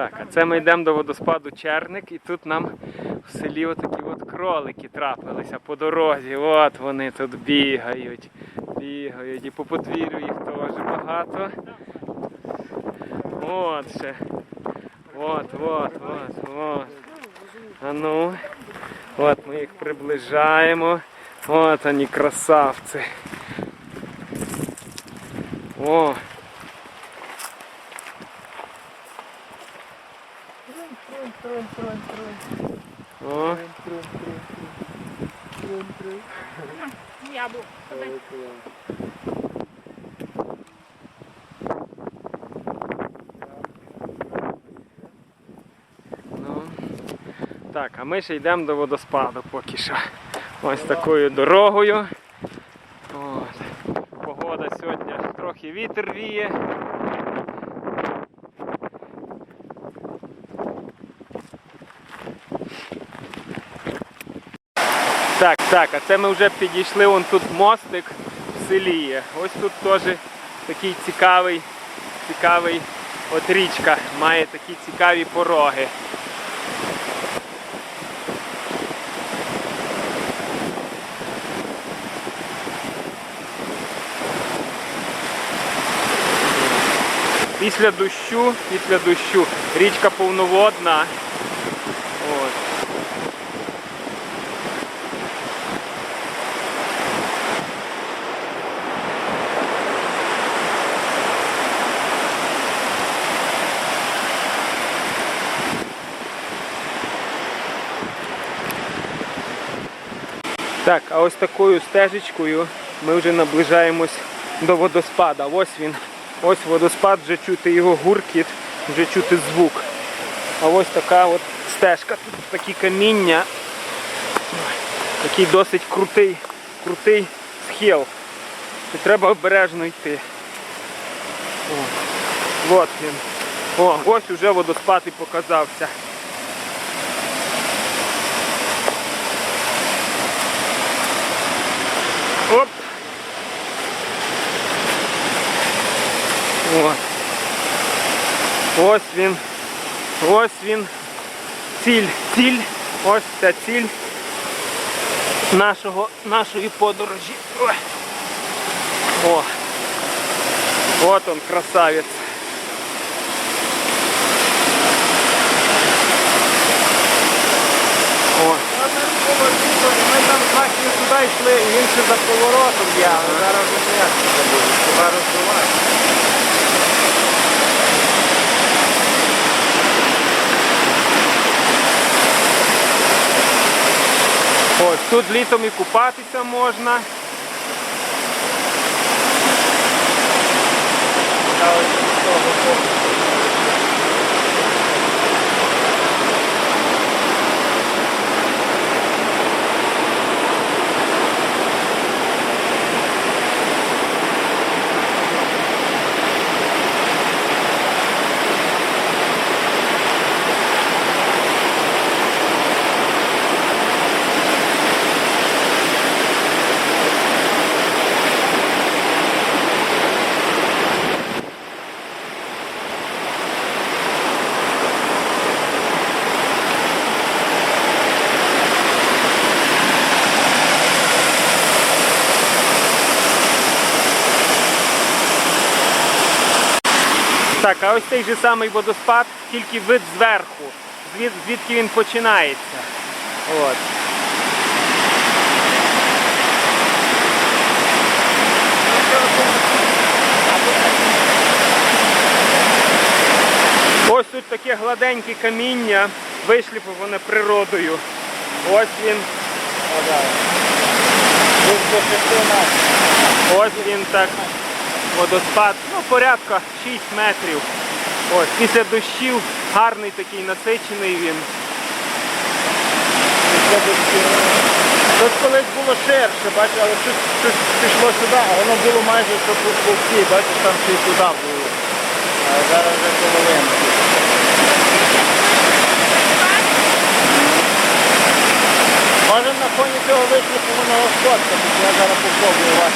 Так, а це ми йдемо до водоспаду Черник, і тут нам в селі отакі от кролики трапилися по дорозі. От вони тут бігають, бігають. І по подвір'ю їх теж багато. От ще. От, от, от, от. А ну. От ми їх приближаємо. От вони красавці. О. О. Яблук. Ну. Так, а ми ще йдемо до водоспаду поки що. Ось такою дорогою. От. Погода сьогодні трохи вітер віє. Так, так, а це ми вже підійшли, вон тут мостик в селі є. Ось тут теж такий цікавий, цікавий от річка, має такі цікаві пороги. Після дощу, після дощу річка повноводна. От. Так, а ось такою стежечкою ми вже наближаємось до водоспада. Ось він. Ось водоспад, вже чути його гуркіт, вже чути звук. А ось така от стежка. Тут такі каміння. Такий досить крутий, крутий схил. І треба обережно йти. О, от він. О, ось уже водоспад і показався. Оп. От. Ось він. Ось він. Ціль. Ціль. Ось ця ціль нашого, нашої подорожі. Ой. О. От он красавець. О. Ми там бачили туди йшли, і за поворотом але зараз вже не буде. Хіба роздувати. Ось тут літом і купатися можна. А ось з того боку. Так, а ось цей же самий водоспад, тільки вид зверху, звід, звідки він починається. От. Ось тут таке гладеньке каміння, вишліповане природою. Ось він. Ось він так. Водоспад, ну, порядка 6 метрів. Ось, після дощів гарний такий насичений він. Тут колись було ширше, бачиш, але щось, щось пішло сюди, а воно було майже що по по бачиш, там ще й туди було. А зараз вже половина. Може на фоні цього вишліпу воно сфоткати, я зараз попробую вас.